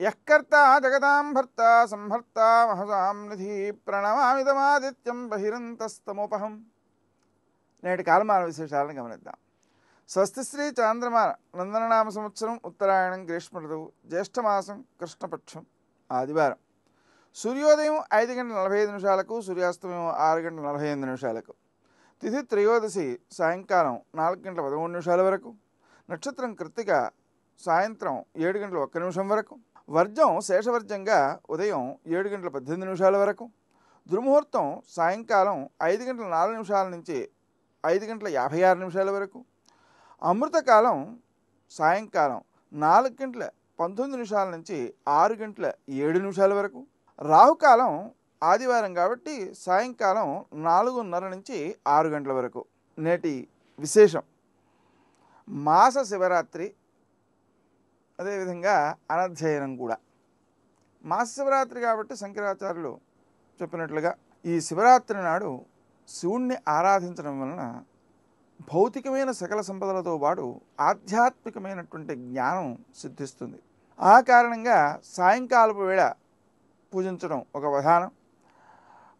యకర్త జగదాం భర్త సంహర్త మహసాం నిధి ప్రణమామిదమాదిత్యం బహిరంతస్తమోపహం. నేటి కాలమాన విశేషాలను గమనిద్దాం. స్వస్తి శ్రీ చాంద్రమాన నందననామ సంవత్సరం ఉత్తరాయణం గ్రీష్మ ఋతువు జ్యేష్ఠమాసం కృష్ణపక్షం ఆదివారం. సూర్యోదయం ఐదు గంటల నలభై ఐదు నిమిషాలకు సూర్యాస్తమయం ఆరు గంటల నలభై ఎనిమిది నిమిషాలకు. తిథి త్రయోదశి సాయంకాలం నాలుగు గంటల పదమూడు నిమిషాల వరకు. నక్షత్రం కృత్తిక సాయంత్రం ఏడు గంటల ఒక్క నిమిషం వరకు. వర్జం శేషవర్జంగా ఉదయం ఏడు గంటల పద్దెనిమిది నిమిషాల వరకు దుర్ముహూర్తం సాయంకాలం ఐదు గంటల నాలుగు నిమిషాల నుంచి ఐదు గంటల యాభై ఆరు నిమిషాల వరకు అమృతకాలం సాయంకాలం నాలుగు గంటల పంతొమ్మిది నిమిషాల నుంచి ఆరు గంటల ఏడు నిమిషాల వరకు రాహుకాలం ఆదివారం కాబట్టి సాయంకాలం నాలుగున్నర నుంచి ఆరు గంటల వరకు. నేటి విశేషం. మాస శివరాత్రి అదేవిధంగా అనధ్యయనం కూడా. మాస శివరాత్రి కాబట్టి శంకరాచార్యులు చెప్పినట్లుగా ఈ శివరాత్రి నాడు శివుణ్ణి ఆరాధించడం వలన భౌతికమైన సకల సంపదలతో పాటు ఆధ్యాత్మికమైనటువంటి జ్ఞానం సిద్ధిస్తుంది. ఆ కారణంగా సాయంకాలపు వేళ పూజించడం ఒక విధానం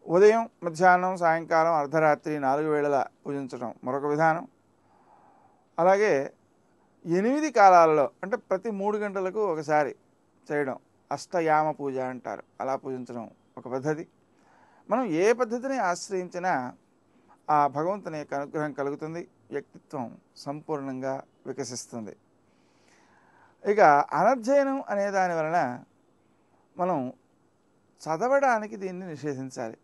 ఉదయం మధ్యాహ్నం సాయంకాలం అర్ధరాత్రి నాలుగు వేళల పూజించడం మరొక విధానం. అలాగే ఎనిమిది కాలాలలో అంటే ప్రతి మూడు గంటలకు ఒకసారి చేయడం. అష్టయామ పూజ అంటారు. అలా పూజించడం ఒక పద్ధతి. మనం ఏ పద్ధతిని ఆశ్రయించినా ఆ భగవంతుని యొక్క అనుగ్రహం కలుగుతుంది వ్యక్తిత్వం సంపూర్ణంగా వికసిస్తుంది. ఇక అనధ్యయనం అనే దాని వలన మనం చదవడానికి దీన్ని నిషేధించాలి.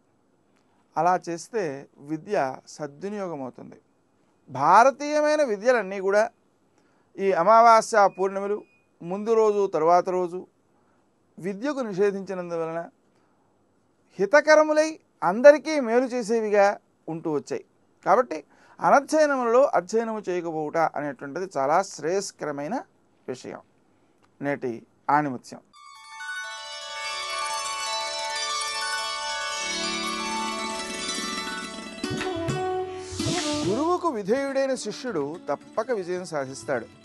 అలా చేస్తే విద్య సద్వినియోగం అవుతుంది భారతీయమైన విద్యలన్నీ కూడా ఈ అమావాస్య పూర్ణిమలు ముందు రోజు తరువాత రోజు విద్యకు నిషేధించినందువలన హితకరములై అందరికీ మేలు చేసేవిగా ఉంటూ వచ్చాయి. కాబట్టి అనధ్యయనములలో అధ్యయనము చేయకపోవుట అనేటువంటిది చాలా శ్రేయస్కరమైన విషయం. నేటి ఆణిముత్యం. గురువుకు విధేయుడైన శిష్యుడు తప్పక విజయం సాధిస్తాడు.